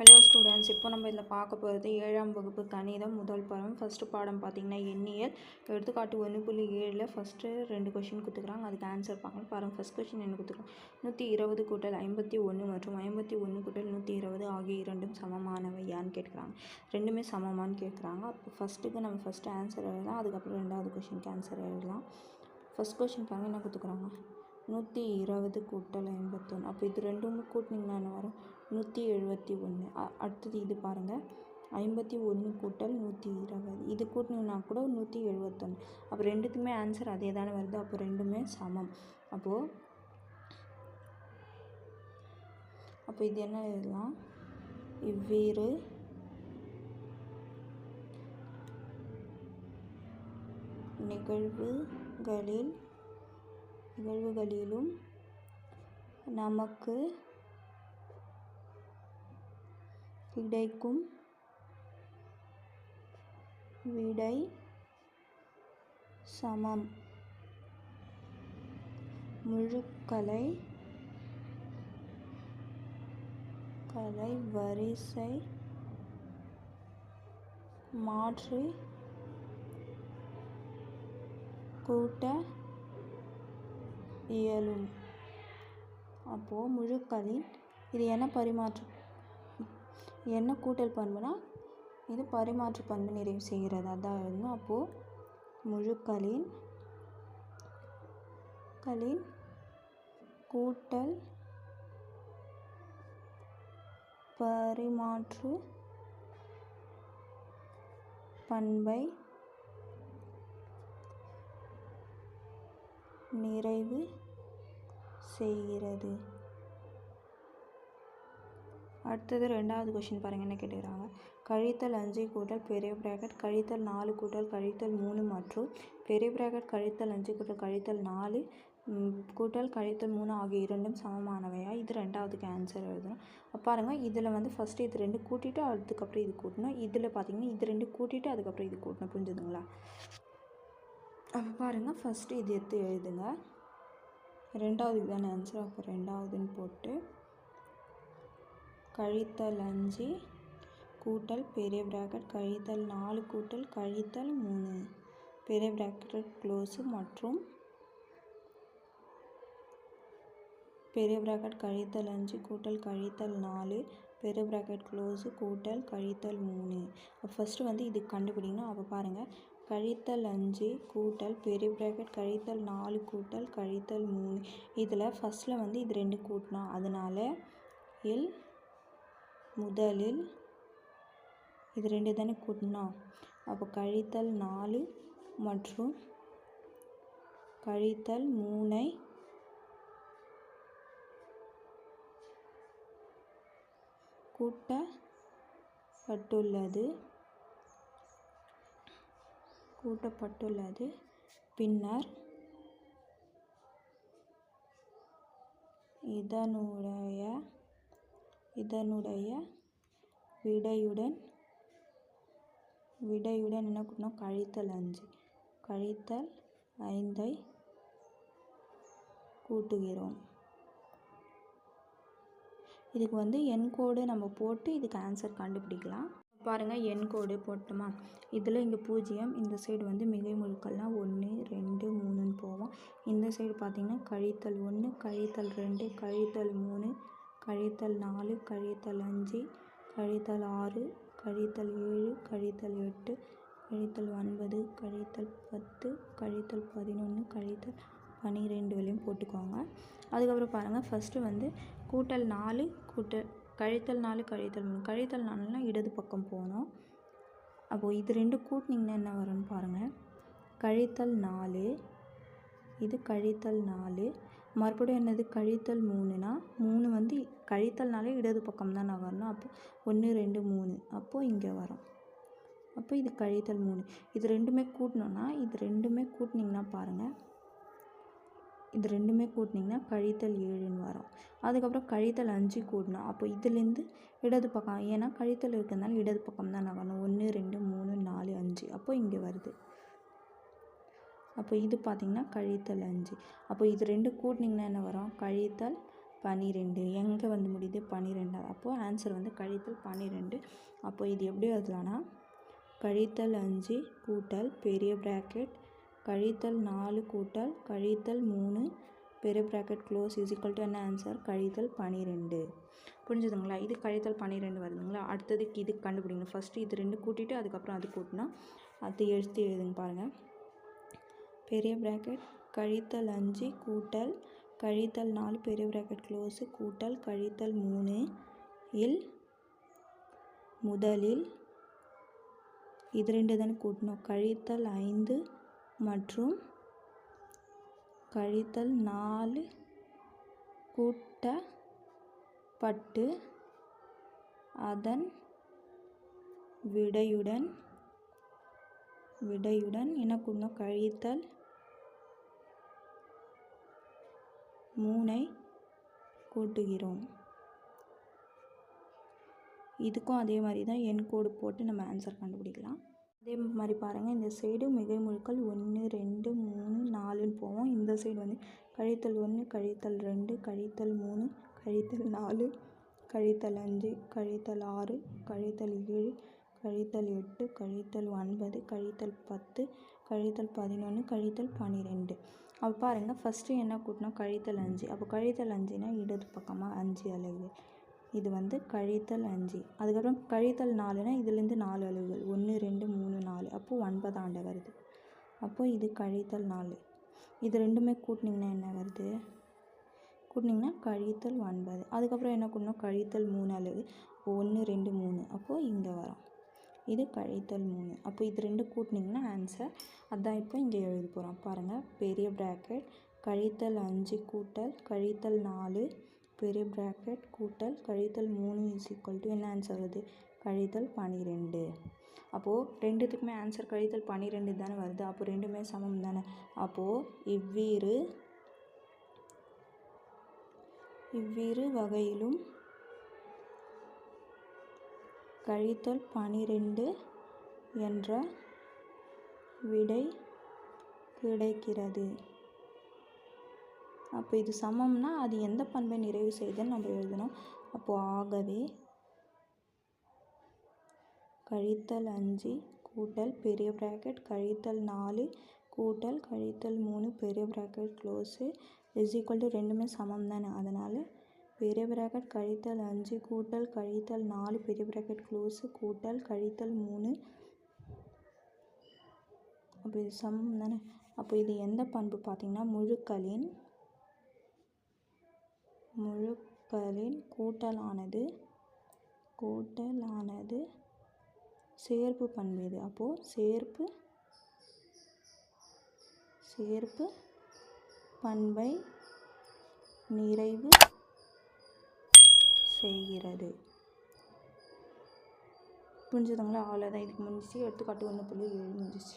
Hello students இப்போ நம்ம இதில் பார்க்க போகிறது ஏழாம் வகுப்பு கணிதம் முதல் பாடம் ஃபஸ்ட்டு பாடம் பார்த்திங்கன்னா எண்ணியல். எடுத்துக்காட்டு ஒன்று புள்ளி ஏழில் ஃபஸ்ட்டு ரெண்டு கொஷின் கொடுத்துக்குறாங்க அதுக்கு ஆன்சர் பார்க்கலாம். பாருங்கள் ஃபஸ்ட் கொஷின் என்ன கொடுத்துருக்காங்க? நூற்றி இருபது கூட்டல் ஐம்பத்தி ஒன்று மற்றும் ஐம்பத்தி ஒன்று கூட்டல் நூற்றி இருபது ஆகிய இரண்டும் சமமானவையான்னு கேட்குறாங்க. ரெண்டுமே சமமான்னு கேட்குறாங்க. அப்போ ஃபஸ்ட்டுக்கு நம்ம ஃபஸ்ட்டு ஆன்சர் எழுதலாம். அதுக்கப்புறம் ரெண்டாவது கொஷினுக்கு ஆன்சர் எழுதலாம். ஃபஸ்ட் கொஷின் பாருங்க என்ன கொடுத்துக்குறாங்க நூற்றி இருபது கூட்டல் ஐம்பத்தொன்று அப்போ இது ரெண்டும் கூட்டினீங்கன்னா என்ன வரும்? நூற்றி எழுபத்தி ஒன்று அடுத்தது இது பாருங்கள் ஐம்பத்தி ஒன்று கூட்டல் நூற்றி இருபது இது கூட்டினீங்கன்னா கூட நூற்றி எழுபத்தொன்று அப்போ ரெண்டுத்துக்குமே ஆன்சர் அதே தானே வருது. அப்போ ரெண்டுமே சமம். அப்போது அப்போ இது என்ன எழுதலாம்? இவ்வேறு நிகழ்வுகளில் நிகழ்வுகளிலும் நமக்கு கிடைக்கும் விடை சமம். முழுக்களை கலை வரிசை மாற்றி கூட்ட இயலும். அப்போது முழுக்களின் இது என்ன பரிமாற்று? என்ன கூட்டல் பண்புனா? இது பரிமாற்று பண்பு நிறைவு செய்கிறது. அதாவது அப்போது முழுக்களின் களின் கூட்டல் பரிமாற்று பண்பை நிறைவு செய்கிறது. அடுத்தது ரெண்டாவது கொஷின் பாருங்கள் என்ன கேட்டுக்கிறாங்க? கழித்தல் அஞ்சு கூட்டல் பெரிய ப்ராக்கெட் கழித்தல் நாலு கூட்டல் கழித்தல் மூணு மற்றும் பெரிய ப்ராக்கெட் கழித்தல் அஞ்சு கூட்டல் கழித்தல் நாலு கூட்டல் கழித்தல் மூணு ஆகிய இரண்டும் சமமானவையா? இது ரெண்டாவதுக்கு ஆன்சர் எழுதணும். பாருங்கள் இதில் வந்து ஃபஸ்ட்டு இது ரெண்டு கூட்டிட்டு அதுக்கப்புறம் இது கூட்டணும். இதில் பார்த்தீங்கன்னா இது ரெண்டு கூட்டிட்டு அதுக்கப்புறம் இது கூட்டணும். புரிஞ்சுதுங்களா? அப்போ பாருங்கள் ஃபஸ்ட்டு இது எடுத்து எழுதுங்க. ரெண்டாவதுக்கு தானே ஆன்சர் அப்போ ரெண்டாவதுன்னு போட்டு கழித்தல் அஞ்சு கூட்டல் பெரிய ப்ராக்கெட் கழித்தல் நாலு கூட்டல் கழித்தல் மூணு. பெரிய ப்ராக்கெட் க்ளோஸு மற்றும் பெரிய ப்ராக்கெட் கழித்தல் அஞ்சு கூட்டல் கழித்தல் நாலு பெரிய ப்ராக்கெட் க்ளோஸு கூட்டல் கழித்தல் மூணு. ஃபஸ்ட்டு வந்து இது கண்டுபிடிக்கணும். அப்போ பாருங்கள் கழித்தல் அஞ்சு கூட்டல் பெரிய ப்ராக்கெட் கழித்தல் நாலு கூட்டல் கழித்தல் மூணு. இதில் ஃபஸ்ட்டில் வந்து இது ரெண்டு கூட்டணும் அதனால் இல் முதலில் இது ரெண்டு தானே கூட்டணும் அப்போ கழித்தல் நாலு மற்றும் கழித்தல் மூணை கூட்டப்பட்டுள்ளது. கூட்டப்பட்டுள்ளது. பின்னர் இதனுடைய இதனுடைய விடையுடன் விடையுடன் என்ன கூட்டணும் கழித்தல் அஞ்சு. கழித்தல் ஐந்தை கூட்டுகிறோம். இதுக்கு வந்து எண் கோடு நம்ம போட்டு இதுக்கு ஆன்சர் கண்டுபிடிக்கலாம். பாருங்கள் எண் கோடு போட்டோமா? இதில் இங்கே பூஜ்ஜியம் இந்த சைடு வந்து மிகை முழுக்கள்லாம் ஒன்று ரெண்டு மூணுன்னு போவோம் இந்த சைடு பார்த்திங்கன்னா கழித்தல் ஒன்று கழித்தல் ரெண்டு கழித்தல் மூணு கழித்தல் நாலு கழித்தல் அஞ்சு கழித்தல் ஆறு கழித்தல் ஏழு கழித்தல் எட்டு கழித்தல் ஒன்பது கழித்தல் பத்து கழித்தல் பதினொன்று கழித்தல் பன்னிரெண்டு வரையும் போட்டுக்கோங்க. அதுக்கப்புறம் பாருங்கள் ஃபஸ்ட்டு வந்து கூட்டல் நாலு கூட்டல் கழித்தல் நாலு கழித்தல் மூணு. கழித்தல் நாலுலாம் இடது பக்கம் போகணும். அப்போது இது ரெண்டு கூட்டினீங்கன்னா என்ன வரும்னு பாருங்கள் கழித்தல் நாலு இது கழித்தல் நாலு. மறுபடியும் என்னது? கழித்தல் மூணுனா மூணு வந்து கழித்தல்னாலே இடது பக்கம் தான் நான் வரணும். அப்போ ஒன்று ரெண்டு மூணு. அப்போது இங்கே வரும். அப்போ இது கழித்தல் மூணு. இது ரெண்டுமே கூட்டணுன்னா இது ரெண்டுமே கூட்டினீங்கன்னா பாருங்கள் இது ரெண்டுமே கூட்டினீங்கன்னா கழித்தல் ஏழுன்னு வரும். அதுக்கப்புறம் கழித்தல் அஞ்சு கூட்டணும் அப்போ இதுலேருந்து இடது பக்கம் ஏன்னா கழித்தல் இருக்கிறதுனால இடது பக்கம் தான் நகரணும் ஒன்று ரெண்டு மூணு நாலு அஞ்சு. அப்போ இங்கே வருது. அப்போ இது பார்த்திங்கன்னா கழித்தல் அஞ்சு. அப்போ இது ரெண்டு கூட்டினீங்கன்னா என்ன வரும்? கழித்தல் பன்னிரெண்டு எங்கே வந்து முடியுது? பன்னிரெண்டு அப்போது ஆன்சர் வந்து கழித்தல் பன்னிரெண்டு அப்போ இது எப்படி எழுதலாம்னா கழித்தல் அஞ்சு கூட்டல் பெரிய ப்ராக்கெட் கழித்தல் நாலு கூட்டல் கழித்தல் மூணு பெரிய bracket close is equal to என்ன ஆன்சர் கழித்தல் பன்னிரெண்டு புரிஞ்சுதுங்களா? இது கழித்தல் பன்னிரெண்டு வருதுங்களா? அடுத்ததுக்கு இது கண்டுபிடிக்கணும். ஃபஸ்ட்டு இது ரெண்டு கூட்டிட்டு அதுக்கப்புறம் அது கூட்டினா அது எழுத்து எழுதுங்க பாருங்கள் பெரிய ப்ராக்கெட் கழித்தல் அஞ்சு கூட்டல் கழித்தல் நாலு பெரிய ப்ராக்கெட் க்ளோஸு கூட்டல் கழித்தல் மூணு இல் முதலில் இது ரெண்டு தானே கூட்டணும். கழித்தல் ஐந்து மற்றும் கழித்தல் நாலு கூட்டப்பட்டு அதன் விடையுடன் விடையுடன் என்ன கழித்தல் மூணை கூட்டுகிறோம். இதுக்கும் அதே மாதிரி தான் எண் கோடு போட்டு நம்ம ஆன்சர் கண்டுபிடிக்கலாம். அதே மாதிரி பாருங்கள் இந்த சைடு மிகை முழுக்கள் ஒன்று ரெண்டு மூணு நாலுன்னு போவோம். இந்த சைடு வந்து கழித்தல் ஒன்று கழித்தல் ரெண்டு கழித்தல் மூணு கழித்தல் நாலு கழித்தல் அஞ்சு கழித்தல் ஆறு கழித்தல் ஏழு கழித்தல் எட்டு கழித்தல் ஒன்பது கழித்தல் பத்து கழித்தல் பதினொன்று கழித்தல் பன்னிரெண்டு அப்போ பாருங்கள் ஃபஸ்ட்டு என்ன கூட்டினோம் கழித்தல் அஞ்சு. அப்போ கழித்தல் அஞ்சுனா இடது பக்கமாக அஞ்சு அலகுகள் இது வந்து கழித்தல் அஞ்சு. அதுக்கப்புறம் கழித்தல் நாலுனா இதுலேருந்து நாலு அளவுகள் ஒன்று ரெண்டு மூணு நாலு. அப்போது ஒன்பதாண்ட வருது. அப்போது இது கழித்தல் நாலு. இது ரெண்டுமே கூட்டினீங்கன்னா என்ன வருது? கூட்டினீங்கன்னா கழித்தல் ஒன்பது. அதுக்கப்புறம் என்ன கூட்டணும் கழித்தல் மூணு அளவு ஒன்று ரெண்டு மூணு. அப்போது இங்கே வரும். இது கழித்தல் மூணு. அப்போ இது ரெண்டு கூட்டினீங்கன்னா ஆன்சர் அதான் இப்போ இங்கே எழுத போகிறோம் பாருங்கள் பெரிய ப்ராக்கெட் கழித்தல் அஞ்சு கூட்டல். கழித்தல் நாலு. பெரிய ப்ராக்கெட் கூட்டல் கழித்தல் மூணு இஸ் ஈக்குவல் டு என்ன ஆன்சர் வருது? கழித்தல் பன்னிரெண்டு அப்போது ரெண்டுத்துக்குமே ஆன்சர் கழித்தல் பன்னிரெண்டு தானே வருது. அப்போ ரெண்டுமே சமம் தானே. அப்போது இவ்விரு இவ்விரு வகையிலும் கழித்தல் பனிரெண்டு என்ற விடை கிடைக்கிறது. அப்போ இது சமம்னா அது எந்த பண்பை நிறைவு செய்தன்னு நம்ம எழுதணும். அப்போது ஆகவே கழித்தல் அஞ்சு கூட்டல் பெரிய ப்ராக்கெட் கழித்தல் நாலு கூட்டல் கழித்தல் மூணு பெரிய bracket close is equal to ரெண்டுமே சமம் தானே அதனால் பெரிய ப்ராக்கெட் கழித்தல் அஞ்சு கூட்டல் கழித்தல் நாலு பெரிய ப்ராக்கெட் க்ளோஸு கூட்டல் கழித்தல் மூணு. அப்போ இது சமம் தானே அப்போ இது எந்த பண்பு பார்த்திங்கன்னா முழுக்களின் முழுக்களின் கூட்டலானது கூட்டலானது சேர்ப்பு பண்பு இது அப்போது சேர்ப்பு சேர்ப்பு பண்பை நிறைவு செய்கிறது. புரிஞ்சுதுங்களா? அவ்வளோதான் இதுக்கு முடிஞ்சிச்சு. எடுத்துக்காட்டு ஒன்று புள்ளி ஏழு முடிஞ்சிச்சு.